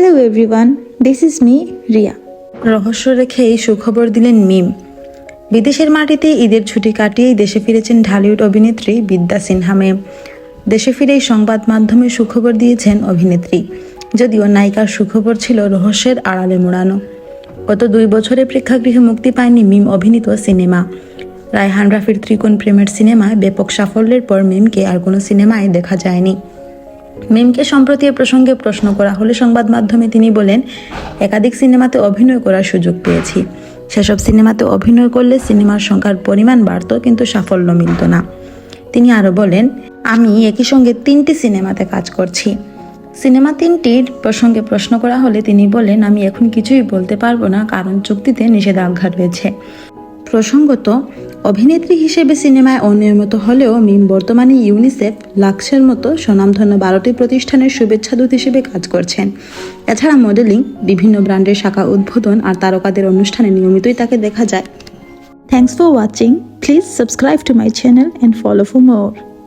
Hello everyone, this is me Riya রহস্য রেখে এই সুখবর দিলেন মিম। বিদেশের মাটিতে ঈদের ছুটি কাটিয়েই দেশে ফিরেছেন ঢালিউড অভিনেত্রী বিদ্যা সিনহা মেম দেশে ফিরেই সংবাদ মাধ্যমে সুখবর দিয়েছেন অভিনেত্রী যদিও নায়িকার সুখবর ছিল রহস্যের আড়ালে মোড়ানো। গত দুই বছরে প্রেক্ষাগৃহে মুক্তি পায়নি মিম অভিনীত সিনেমা। রায়হান রাফির ত্রিকোণ প্রেমের সিনেমায় ব্যাপক সাফল্যের পর মিমকে আর কোনো সিনেমায় দেখা যায়নি। মিমকে সম্প্রতি এ প্রসঙ্গে প্রশ্ন করা হলে সংবাদ মাধ্যমে তিনি বলেন, একাধিক সিনেমাতে অভিনয় করার সুযোগ পেয়েছি। সেসব সিনেমাতে অভিনয় করলে সিনেমার সংখ্যার পরিমাণ বাড়ত কিন্তু সাফল্য মিলত না। তিনি আরও বলেন, আমি একই সঙ্গে তিনটি সিনেমাতে কাজ করছি। সিনেমা তিনটির প্রসঙ্গে প্রশ্ন করা হলে তিনি বলেন, আমি এখন কিছুই বলতে পারব না, কারণ চুক্তিতে নিষেধাজ্ঞা রয়েছে। প্রসঙ্গত অভিনেত্রী হিসেবে সিনেমায় অনিয়মিত হলেও মিম বর্তমানে ইউনিসেফ, লাক্সের মতো স্বনামধন্য বারোটি প্রতিষ্ঠানের শুভেচ্ছা দূত হিসেবে কাজ করছেন। এছাড়া মডেলিং, বিভিন্ন ব্র্যান্ডের শাখা উদ্বোধন আর তারকাদের অনুষ্ঠানে নিয়মিতই তাকে দেখা যায়। Thanks for watching please subscribe to my channel and follow for more.